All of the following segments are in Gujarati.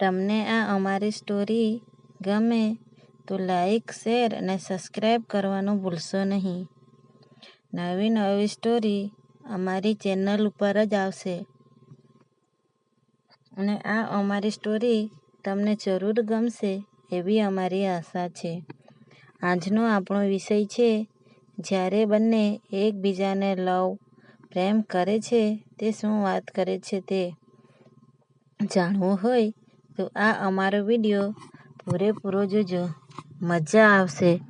તમને આ અમારી સ્ટોરી ગમે તો લાઈક શેર અને સબસ્ક્રાઈબ કરવાનું ભૂલશો નહીં. નવી નવી સ્ટોરી અમારી ચેનલ ઉપર જ આવશે. અને આ અમારી સ્ટોરી તમને જરૂર ગમશે એવી અમારી આશા છે. આજનો આપણો વિષય છે, જ્યારે બંને એકબીજાને લવ, પ્રેમ કરે છે તે શું વાત કરે છે તે જાણવું હોય તો આ અમારો વીડિયો પૂરેપૂરો જોજો. મજા આવશે.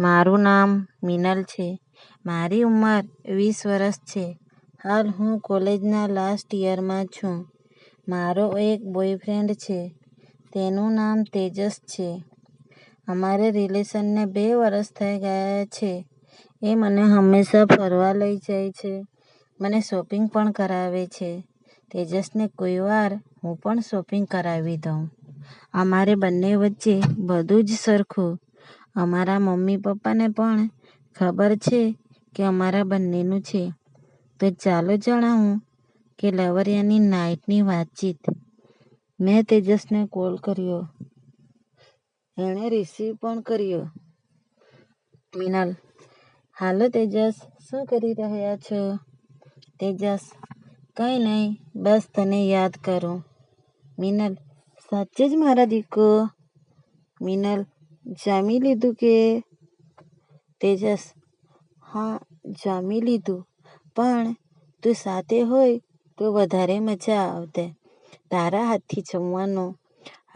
મારું નામ મિનલ છે. મારી ઉંમર વીસ વર્ષ છે. હાલ હું કોલેજના લાસ્ટ યરમાં છું. મારો એક બોયફ્રેન્ડ છે. તેનું નામ તેજસ છે. અમારે રિલેશનને બે વર્ષ થઈ ગયા છે. એ મને હંમેશા ફરવા લઈ જાય છે. મને શોપિંગ પણ કરાવે છે. તેજસને કોઈ વાર હું પણ શોપિંગ કરાવી દઉં. અમારે બંને વચ્ચે બધું જ સરખું. અમારા મમ્મી પપ્પાને પણ ખબર છે કે અમારા બંનેનું છે. તો ચાલો જણાવું કે લવરિયાની નાઇટની વાતચીત. મેં તેજસને કોલ કર્યો. એણે રિસીવ પણ કર્યો. મિનલ, હાલો તેજસ, શું કરી રહ્યા છો? તેજસ, કંઈ નહીં. બસ તને યાદ કરું. મિનલ, સાચે જ મારા દીકો મિનલ, જામી લીધું કે? તેજસ, હા, જામી લીધું. પણ તું સાથે હોય તો વધારે મજા આવતે. તારા હાથથી જમવાનું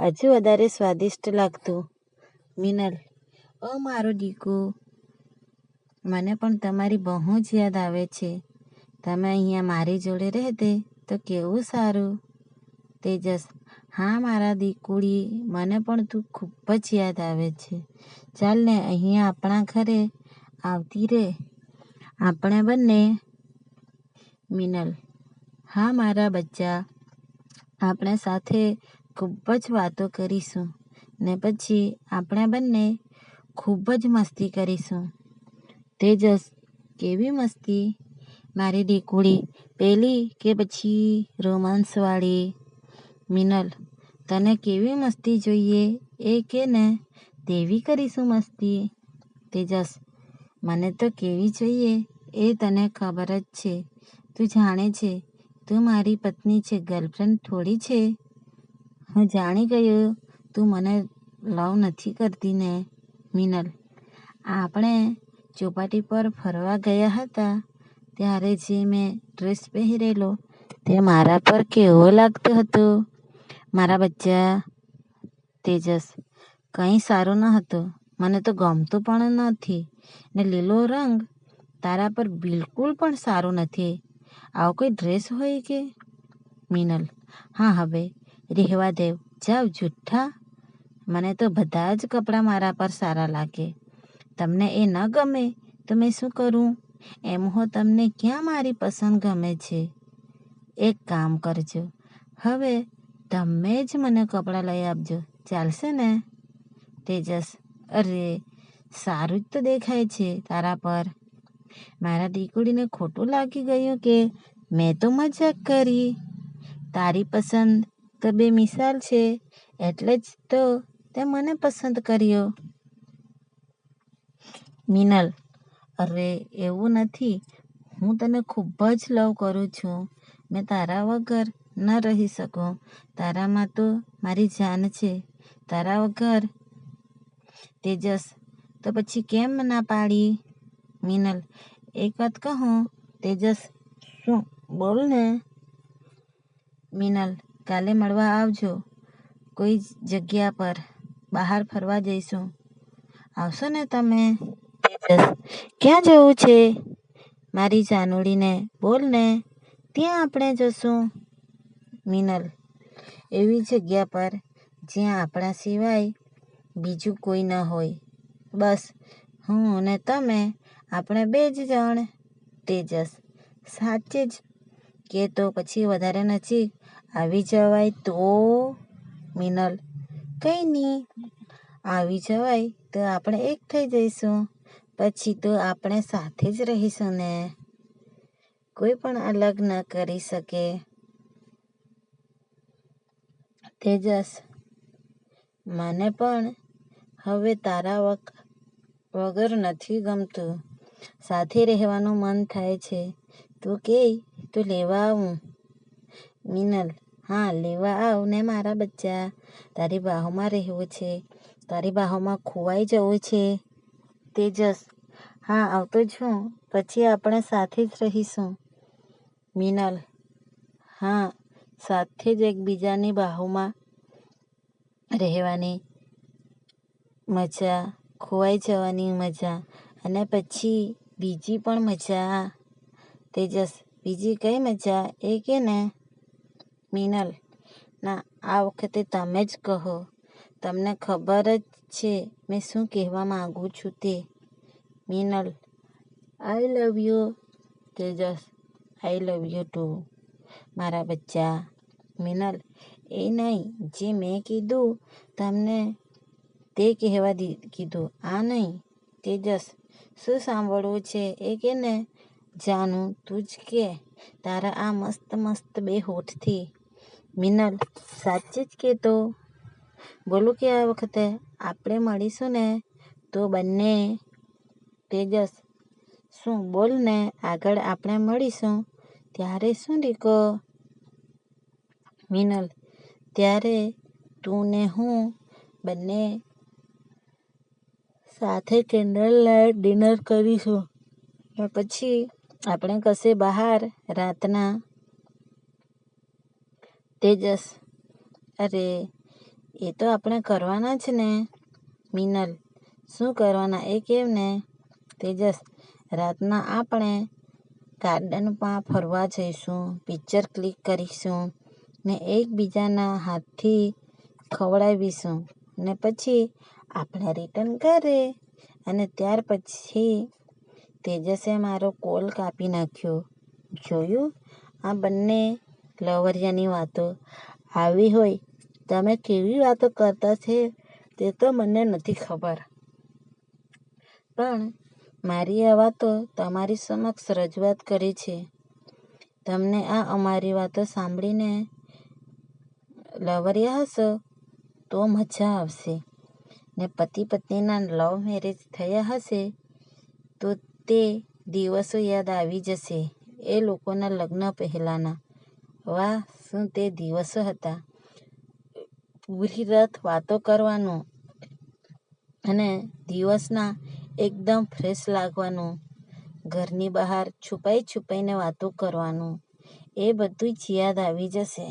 હજુ વધારે સ્વાદિષ્ટ લાગતું. મિનલ ઓ મારો દીકુ મને પણ તમારી બહુ જ યાદ આવે છે. તમે અહીંયા મારી જોડે રહેતે? તો કેવું સારું? તેજસ, હા મારા દીકુડી, મને પણ તું ખૂબ જ યાદ આવે છે. ચાલ ને અહીંયા આપણા ઘરે આવતી રહે આપણે બંને. મિનલ, હા મારા બચ્ચા, આપણે સાથે ખૂબ જ વાતો કરીશું ને પછી આપણે બંને ખૂબ જ મસ્તી કરીશું. તેજસ, કેવી મસ્તી? મારી દીકુડી પેલી કે પછી રોમાન્સવાળી મિનલ, તને કેવી મસ્તી જોઈએ? એ કે ને, તેવી કરીશું મસ્તી? તેજસ, મને તો કેવી જોઈએ? એ તને ખબર જ છે. તું જાણે છે. તું મારી પત્ની છે ગર્લફ્રેન્ડ થોડી છે. હું જાણી ગયો, તું મને લવ નથી કરતી ને. મિનલ, આપણે ચોપાટી પર ફરવા ગયા હતા. ત્યારે જે મેં ડ્રેસ પહેરેલો તે મારા પર કેવો લાગતો હતો. મારા બચ્ચા તેજસ, કંઈ સારો ન હતો. મને તો ગમતો પણ નથી ને લીલો રંગ તારા પર બિલકુલ પણ સારો નથી. આવો કોઈ ડ્રેસ હોય કે? મિનલ, હા હવે, રહેવા દેવ જાવ જુઠ્ઠા. મને તો બધા જ કપડાં મારા પર સારા લાગે. તમને એ ન ગમે તો મેં શું કરું? એમ હો તમને ક્યાં મારી પસંદ ગમે છે? એક કામ કરજો. હવે તમે જ મને કપડાં લઈ આપજો. ચાલશે ને? તેજસ, અરે, સારું જ તો દેખાય છે તારા પર. મારા દીકરીને ખોટું લાગી ગયું કે મેં તો મજાક કરી. તારી પસંદ તો બે મિસાલ છે, એટલે જ તો તે મને પસંદ કર્યો. મિનલ અરે, એવું નથી. હું તને ખૂબ જ લવ કરું છું. મેં તારા વગર ન રહી શકું. તારામાં તો મારી જાન છે. તારા વગર. તેજસ, તો પછી કેમ ના પાડી? મિનલ, એક વાત કહું? તેજસ, શું? બોલ ને. મિનલ, કાલે મળવા આવજો. કોઈ જગ્યા પર. બહાર ફરવા જઈશું. આવશો ને તમે? ક્યાં જવું છે? મારી જાનુડીને બોલ ને, ત્યાં આપણે જશું. મિનલ, એવી જગ્યા પર જ્યાં આપણા સિવાય બીજું કોઈ ન હોય. બસ, હું અને તમે આપણે બે જ જણ તેજસ. સાચે જ કે તો પછી વધારે નજીક આવી જવાય તો? મિનલ, કંઈ નહીં. આવી જવાય તો આપણે એક થઈ જઈશું. પછી તો આપણે સાથે જ રહીશું ને કોઈ પણ અલગ ન કરી શકે તેજસ, મને પણ હવે તારા વગર નથી ગમતું. સાથે રહેવાનું મન થાય છે. તું કે, તો લેવા આવું? મિનલ, હા, લેવા આવ ને મારા બચ્ચા. તારી બાહોમાં રહેવું છે. તારી બાહોમાં ખોવાઈ જવું છે. તેજસ હા આવતો છું. પછી આપણે સાથે જ રહીશું. મિનલ હા સાથે જ એકબીજાની બાહુમાં રહેવાની મજા, ખોવાઈ જવાની મજા અને પછી બીજી પણ મજા. તેજસ બીજી કઈ મજા એ કે ને? મિનલ ના આ વખતે તમે જ કહો. તમને ખબર જ છે મેં શું કહેવા માંગુ છું તે. Minal I love you. Tejas I love you too મારા બચ્ચા. મિનલ, એ નહીં, જે મેં કીધું, તમને તે કહેવા કીધું આ નહીં, તેજસ, શું સાંભળવું છે એ કે ને જાનું તું જ કે, તારા આ મસ્ત મસ્ત બે હોઠથી. મિનલ, સાચે જ કહેતો બોલું કે આ વખતે આપણે મળીશું ને તો બંને. તેજસ, શું બોલ ને, આગળ આપણે મળીશું ત્યારે શું દીકો? મિનલ, ત્યારે તું ને હું બંને સાથે કેન્ડલ લાઈટ ડિનર કરીશું પછી આપણે કશે બહાર રાતના. તેજસ, અરે, એ તો આપણે કરવાના જ ને. મિનલ. શું કરવાના? એ કેવને તેજસ રાતના આપણે ગાર્ડનમાં ફરવા જઈશું, પિક્ચર ક્લિક કરીશું ને એકબીજાના હાથથી ખવડાવીશું ને પછી આપણે રિટર્ન કરે અને ત્યાર પછી તેજસે મારો કોલ કાપી નાખ્યો. જોયું? આ બંને લવરિયાની વાતો. આવી હોય. તમે કેવી વાતો કરતા છે? તે તો મને નથી ખબર. પણ મારી આ વાતો તમારી સમક્ષ રજૂઆત કરી છે. તમને આ અમારી વાતો સાંભળીને લવર્યા હશો તો મજા આવશે ને પતિ પત્નીના લવ મેરેજ થયા હશે, તો તે દિવસો યાદ આવી જશે એ લોકોના લગ્ન પહેલાંના વાહ, શું તે દિવસો હતા. પૂરી રાત વાતો કરવાનું અને દિવસના એકદમ ફ્રેશ લાગવાનું. ઘરની બહાર છુપાઈ છુપાઈને વાતો કરવાનું એ બધું જ યાદ આવી જશે.